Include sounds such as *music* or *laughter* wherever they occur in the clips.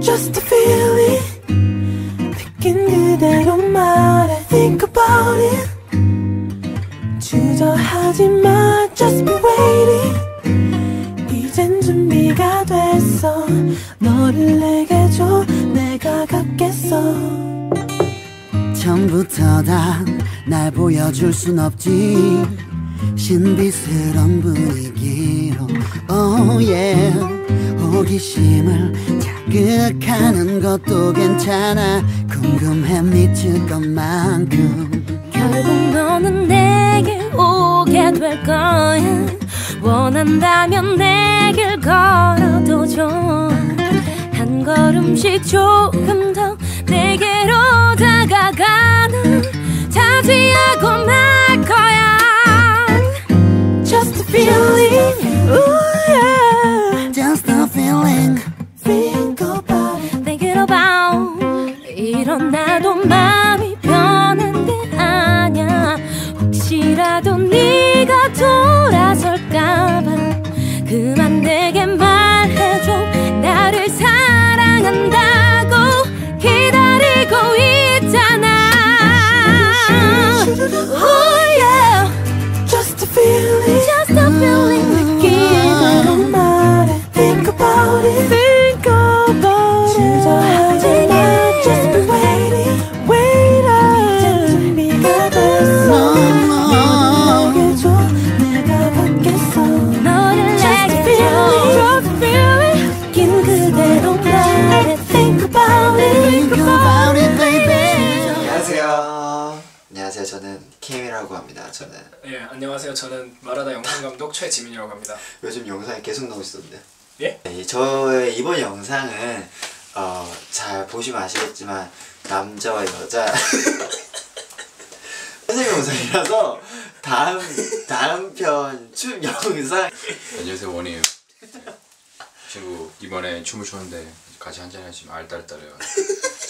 Just a feeling. 느낀 그대로 말해. Think about it. 주저하지 마. Just be waiting. 이젠 준비가 됐어. 너를 내게 줘. 내가 갖겠어. 처음부터 다 날 보여줄 순 없지. 신비스러운 분위기 호기심을 자극하는 것도 괜찮아. 궁금해 미칠 것만큼. 결국 너는 내게 오게 될 거야. 원한다면 내길 걸어도 줘한 걸음씩 조금 더 내게로 다가가는 차지하고 말 거야. Just a feeling 안녕하세요. 안녕하세요. 저는 케임이라고 합니다. 저는 예, 안녕하세요. 저는 마라다 영상 감독 *laughs* 최지민이라고 합니다. 요즘 영상이 계속 나오고 있었는데. 예? 네, 저의 이번 영상은 어, 잘 보시면 아시겠지만 남자와 여자 *laughs* 선생 영상이라서 다음 다음 편 춤 영상 안녕하세요 원이에요 친구 이번에 춤을 췄는데 같이 한잔 하시면 알딸딸해요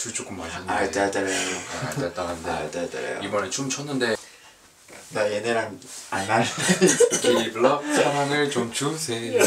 술 조금 마셨는데 알딸딸해요. 아, 알딸딸한데 알딸딸해요. 이번에 춤 췄는데 나 얘네랑 안 할래. *laughs* 기블럽 사랑을 좀 주세요